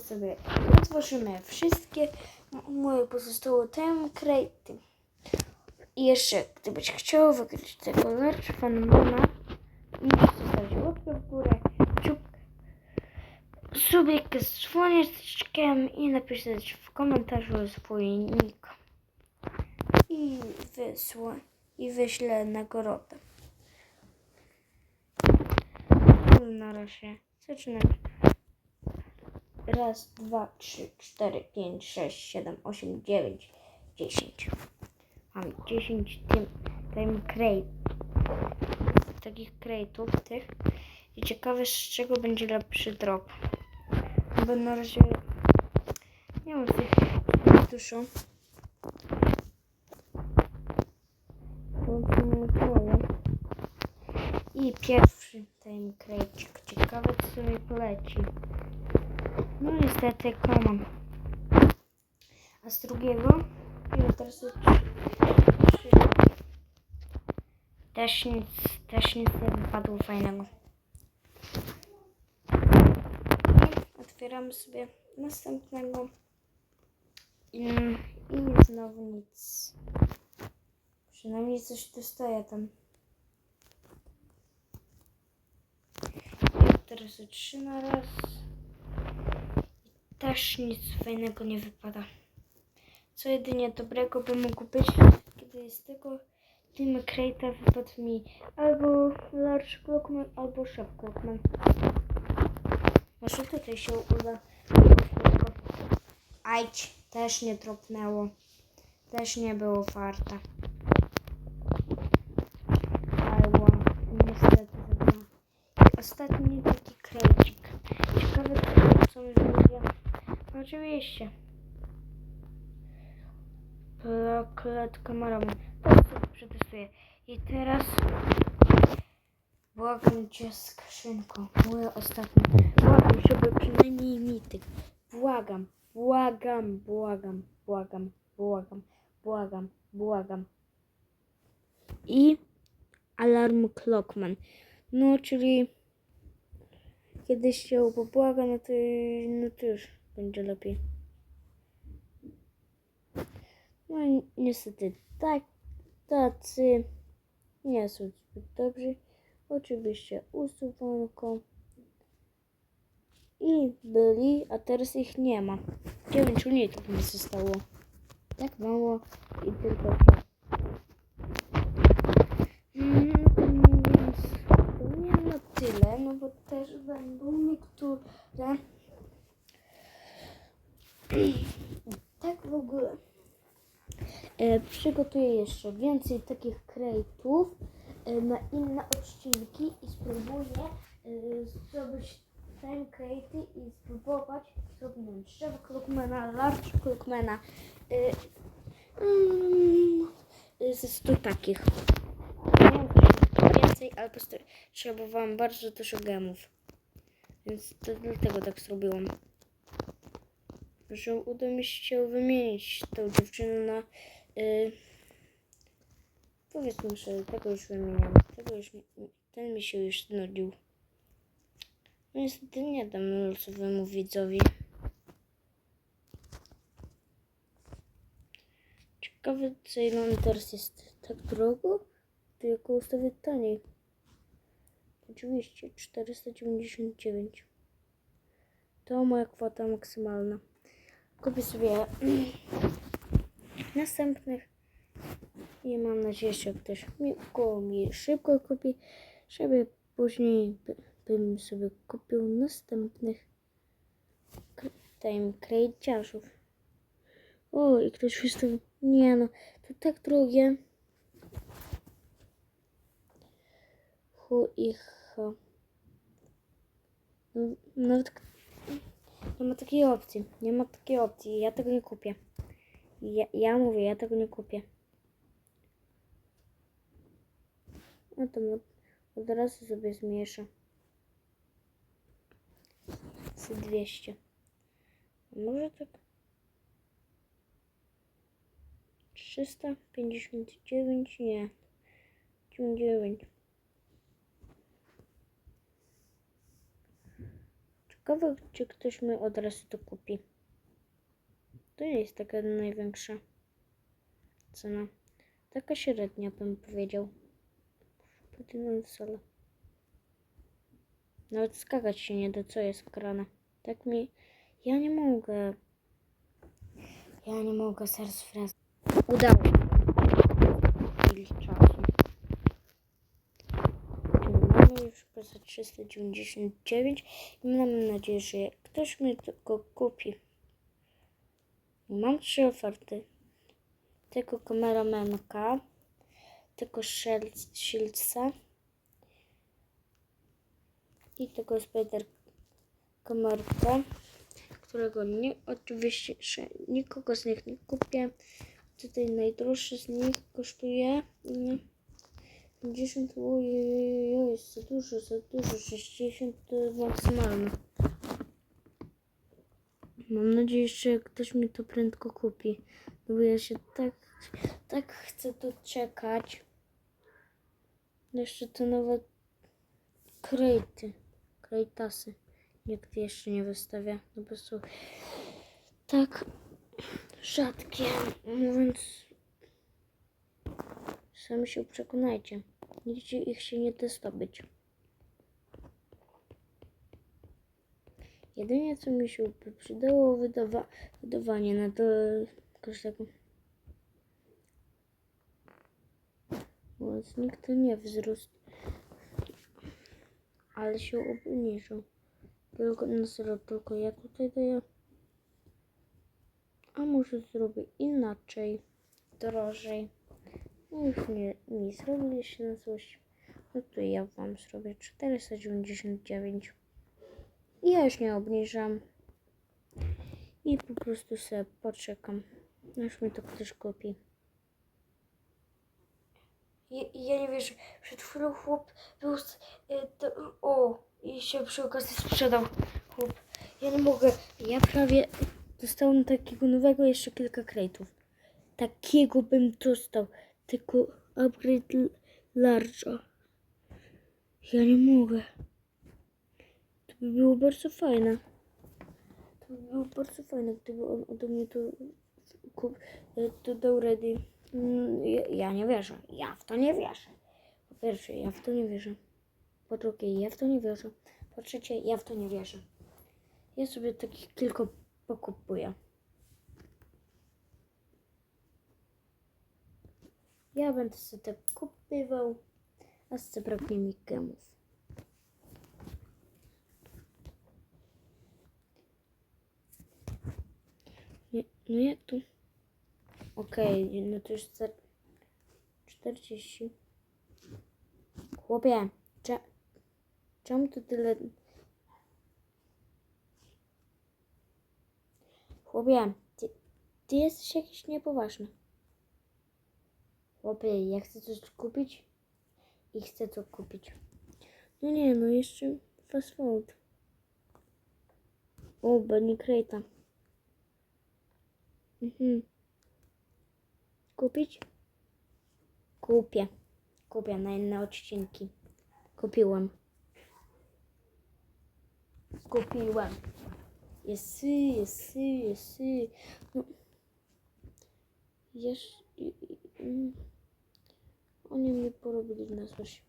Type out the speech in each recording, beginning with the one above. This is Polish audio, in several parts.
sobie otworzymy wszystkie moje pozostałe template'y. I jeszcze, gdybyś chciał wygrać tego Large Fanmana, musisz zostawić łapkę w górę, kciuk, subik z dzwoneczkiem i napisać w komentarzu swój nick. I wysłę, i wyślę nagrodę. Na razie zaczynamy. Raz, dwa, trzy, cztery, pięć, sześć, siedem, osiem, dziewięć, dziesięć. Mam dziesięć tym, tym crate, takich crate'ów tych. I ciekawe z czego będzie lepszy drop. Bo na razie nie mam tych dużo. I pierwszy time crate. Ciekawe co sobie poleci. No niestety common. A z drugiego ja teraz jest trzy. Też nic, też nic nie wypadło fajnego. I otwieramy sobie następnego. I, i znowu nic. Przynajmniej coś dostaje tam. I teraz trzy na raz też nic fajnego nie wypada. Co jedynie dobrego by mógł być, kiedy z tego Team Crate'a wypadł mi albo Large Clockman, albo Shop Clockman. Może tutaj się uda. Ajć, też nie tropnęło. Też nie było warte. Albo niestety. Ostatni taki krejcik. Ciekawe co mi będzie. Oczywiście. Proklet kamerowy. To sobie przetestuję. I teraz błagam cię skrzynko. Moje ostatnie. Błagam, żeby przynajmniej mityk. Błagam, błagam, błagam, błagam, błagam, błagam, błagam. I alarm Clockman. No, czyli kiedyś się pobłaga, no to, no to już będzie lepiej. No i niestety tak, tacy nie są zbyt dobrzy. Oczywiście usuwanko. I byli, a teraz ich nie ma. 9 unitów mi zostało. Tak mało i tylko. Mm, to nie na tyle, no bo też będą niektóre. Tak w ogóle. E, przygotuję jeszcze więcej takich krejtów e, na inne odcinki i spróbuję e, zrobić ten krejty i spróbować zrobić Shell Clockmana, Large Clockmana e, mm, ze 100 takich. Miałem też więcej, ale po prostu potrzebowałam bardzo dużo gemów. Więc to dlatego tak zrobiłam. Że uda mi się wymienić tą dziewczynę na... Y, powiedzmy, że tego już wymieniam. Tego już, ten mi się już znudził. No niestety nie dam losowemu widzowi. Ciekawe, co ile teraz jest tak drogo? To jak go ustawię taniej. Oczywiście 499. To moja kwota maksymalna. Kupię sobie następnych i mam nadzieję, że ktoś mi, koło mi szybko kupi, żeby później by, bym sobie kupił następnych time krejciarzów. O, i ktoś wystawił. Nie no, to tak drogie. Hu i ha. No, Nawet k- nie ma takiej opcji. Nie ma takiej opcji. Ja tego nie kupię. Ja, ja mówię, ja tego nie kupię. No to od, od razu sobie zmniejszę. Z 200. A może tak? 359? Nie. 99. Ciekawe, czy ktoś mi od razu to kupi. To nie jest taka największa cena. Taka średnia bym powiedział. Platinum solo. Nawet skakać się nie da, co jest grane. Tak mi... Ja nie mogę. Ja nie mogę, zaraz wraz. Udało 399 i mam nadzieję, że ktoś mi go kupi. Mam trzy oferty. Tego kameramenka, tego Shield- Shieldsa i tego Spider kamerka, którego nie, oczywiście nikogo z nich nie kupię. Tutaj najdroższy z nich kosztuje 50, ojej, jest za dużo, za dużo, 60 to maksymalne. Mam nadzieję, że ktoś mi to prędko kupi, no bo ja się tak, tak chcę tu czekać. Jeszcze te nowe krejty, krejtasy. Nikt jeszcze nie wystawia, no bo są tak rzadkie, mówiąc Sami się przekonajcie. Nigdzie ich się nie da zdobyć. Jedynie co mi się przydało wydawa wydawanie na to każdego. Więc nikt nie wzrósł. Ale się obniżył. Tylko na zero, tylko ja tutaj daję. A może zrobię inaczej. Drożej. No Już nie, nie zrobiliście na coś. No to ja wam zrobię 499. I ja już nie obniżam. I po prostu sobie poczekam. Aż mi to ktoś kupi. Ja, ja nie wierzę. Przed chwilą chłop był... z- y, to, o! I się przy okazji sprzedał chłop. Ja nie mogę. Ja prawie dostałem takiego nowego jeszcze kilka krejtów. Takiego bym dostał. Tylko upgrade l- large'a. Ja nie mogę. To by było bardzo fajne. To by było bardzo fajne, gdyby on ode mnie to kup, e, to dał ready. Mm, Ja, ja nie wierzę. Ja w to nie wierzę. Po pierwsze, ja w to nie wierzę. Po drugie, ja w to nie wierzę. Po trzecie, ja w to nie wierzę. Ja sobie takich kilka pokupuję. Ja będę sobie tak kupywał, a z braknie mi gemów. Nie, no jak tu? Okej, no to już za 40. Chłopie, cze, czemu tu tyle... Chłopie, ty, ty jesteś jakiś niepoważny. Chłopie, ja chcę coś kupić i chcę to kupić. No nie, no jeszcze fast food. O, Bunny Crate. Mhm. Kupić? Kupię. Kupię na inne odcinki. Kupiłem. Kupiłem. Jest, jest, jest. No. Jeszcze... Oni mnie porobili na coś.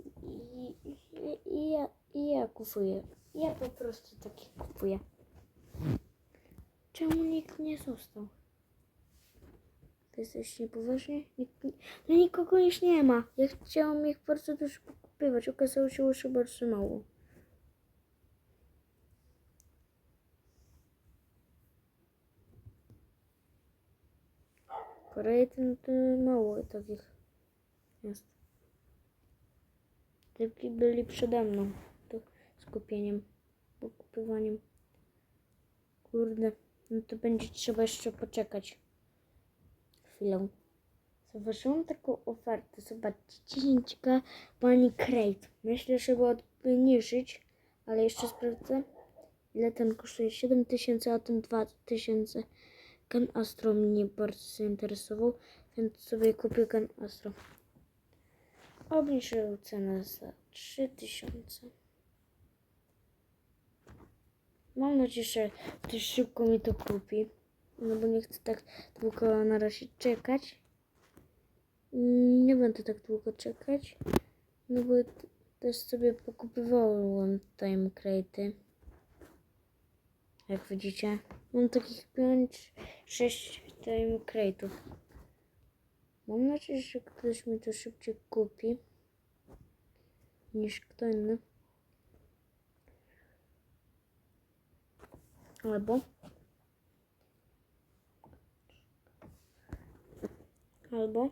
I, i, i, ja, I ja kupuję. Ja po prostu takie kupuję. Czemu nikt nie został? Wy jesteście niepoważni? Nikt, no nikogo już nie ma. Ja chciałam ich bardzo dużo pokupywać. Okazało się, że bardzo mało. To, to mało takich jest. Typki byli przede mną. To skupieniem, pokupywaniem. Kurde, no to będzie trzeba jeszcze poczekać chwilę. Zobaczyłam taką ofertę. Zobaczcie, 10k Bunny Crate. Myślę, żeby obniżyć, ale jeszcze sprawdzę. Ile ten kosztuje? 7000, a ten 2000. Gun Astro mnie bardzo zainteresował, więc sobie kupię Gun Astro. Obniżył cenę za 3000. Mam nadzieję, że ktoś szybko mi to kupi. No bo nie chcę tak długo na razie czekać. Nie będę tak długo czekać. No bo też sobie pokupywałem time crate'y. Jak widzicie. Mam takich 5-6 time crate'ów. Mam nadzieję, że ktoś mi to szybciej kupi niż kto inny. Albo. Albo.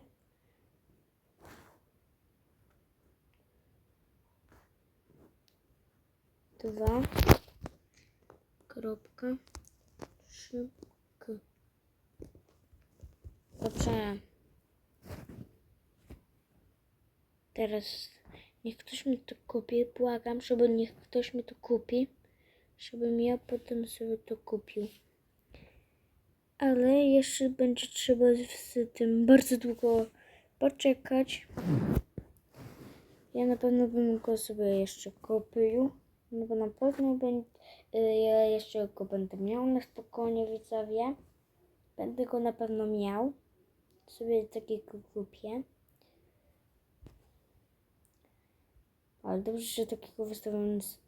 Dwa. Kropka. Trzy. K. Teraz niech ktoś mi to kupi. Błagam, żeby niech ktoś mi to kupi. Żebym ja potem sobie to kupił. Ale jeszcze będzie trzeba z tym bardzo długo poczekać. Ja na pewno bym go sobie jeszcze kupił. No bo na pewno będzie, ja jeszcze go będę miał na spokojnie widzowie. Będę go na pewno miał. Sobie takiego kupię. Ale dobrze, że takiego wystawiłem, z-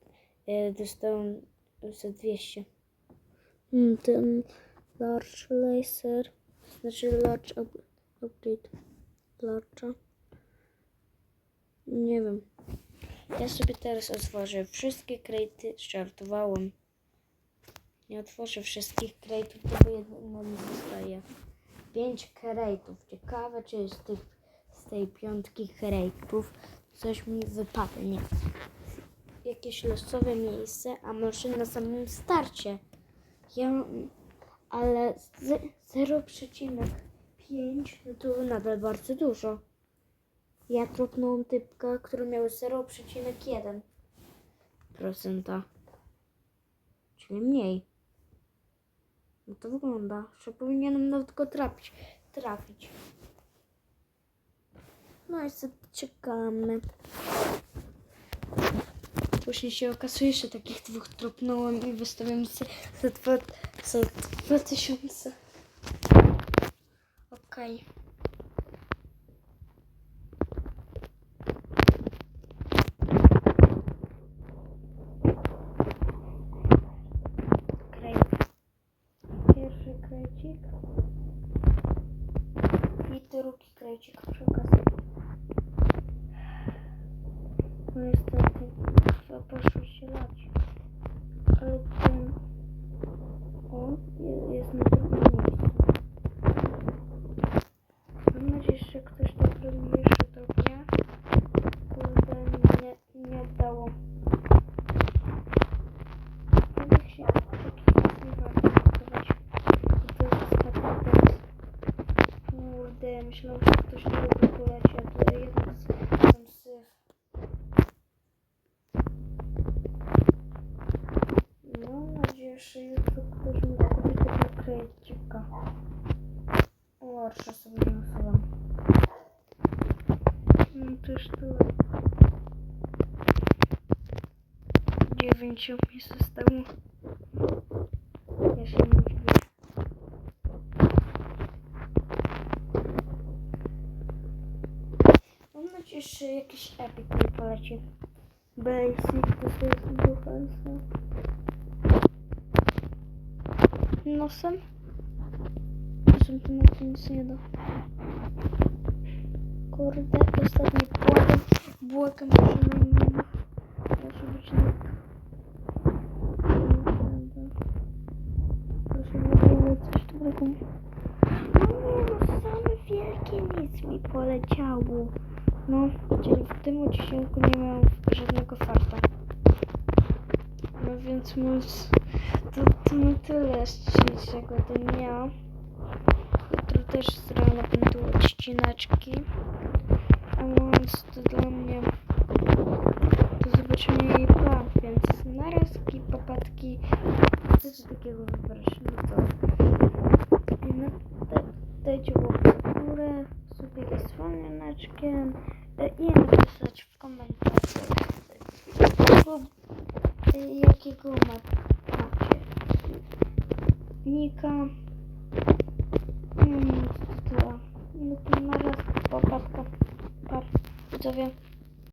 e, dostałem za 200. Mm, ten large laser, znaczy large up, update, large. Nie wiem. Ja sobie teraz otworzę wszystkie krejty, żartowałem. Nie otworzę wszystkich krejtów, bo jedno mi zostaje. Pięć krejtów. Ciekawe, czy z, tych, z tej piątki krejtów coś mi wypadnie. Jakieś losowe miejsce, a może na samym starcie. Ja, ale z- 0,5 no to nadal bardzo dużo. Ja trupnąłem typka, który miał 0,1%. Czyli mniej. No to wygląda, że powinienem nawet go trafić. trafić. No i sobie czekamy. Później się okazuje, że takich dwóch tropnąłem i wystawiam za, za, dwa, za 2000. Okej. Krejt. Lubi poleci, a to jednak tam syf. Mam nadzieję, że jutro ktoś mi kupi tego krejcika. O, jeszcze sobie nie usuwam. No to już tyle. Dziewięciu mi zostało. Że jakiś epic mi poleci. Basic to jest defensa. Nosem? To na to nic nie da. Kurde, ostatni błagam. Błagam, że na mnie Proszę być na... Proszę było coś dobrego. No no same wielkie nic mi poleciało. No, czyli w tym odcinku nie miałem żadnego farta. No więc mówiąc, to, to na tyle z dzisiejszego dnia. Jutro też z rana będą odcineczki. A mówiąc to dla mnie do zobaczenia i pa, więc narazki, papatki, chcecie takiego wybrać, no to i na, da, dajcie łapkę sobie z dzwoneczkiem e, i napisać w komentarzach,